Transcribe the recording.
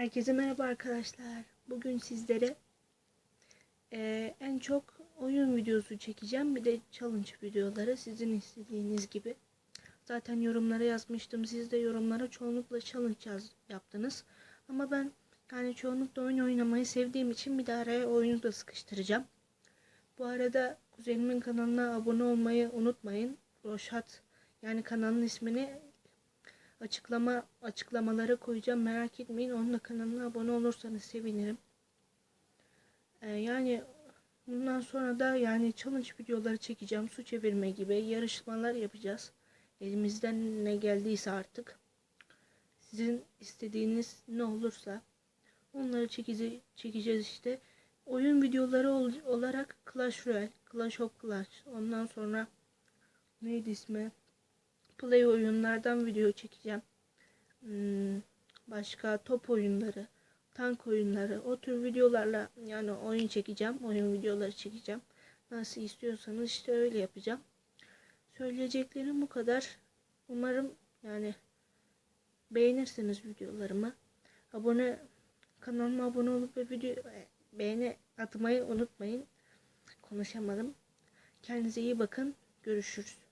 Herkese merhaba arkadaşlar. Bugün sizlere eee, en çok oyun videosu çekeceğim. Bir de challenge videoları sizin istediğiniz gibi. Zaten yorumlara yazmıştım. Siz de yorumlara çoğunlukla challenge yaz, yaptınız. Ama ben yani çoğunlukla oyun oynamayı sevdiğim için bir de araya oyunu da sıkıştıracağım. Bu arada kuzenimin kanalına abone olmayı unutmayın. Roşat yani kanalın ismini açıklama açıklamalara koyacağım merak etmeyin. Onun da kanalına abone olursanız sevinirim. Ee, yani bundan sonra da yani challenge videoları çekeceğim. Su çevirme gibi yarışmalar yapacağız. Elimizden ne geldiyse artık. Sizin istediğiniz ne olursa onları çekece çekeceğiz işte. Oyun videoları ol- olarak Clash Royale, Clash of Clash, ondan sonra neydi ismi? Play oyunlardan video çekeceğim. Hmm, başka top oyunları, tank oyunları, o tür videolarla yani oyun çekeceğim, oyun videoları çekeceğim. Nasıl istiyorsanız işte öyle yapacağım. Söyleyeceklerim bu kadar. Umarım yani beğenirsiniz videolarımı. Abone kanalıma abone olup ve video beğeni atmayı unutmayın. Konuşamadım. Kendinize iyi bakın. Görüşürüz.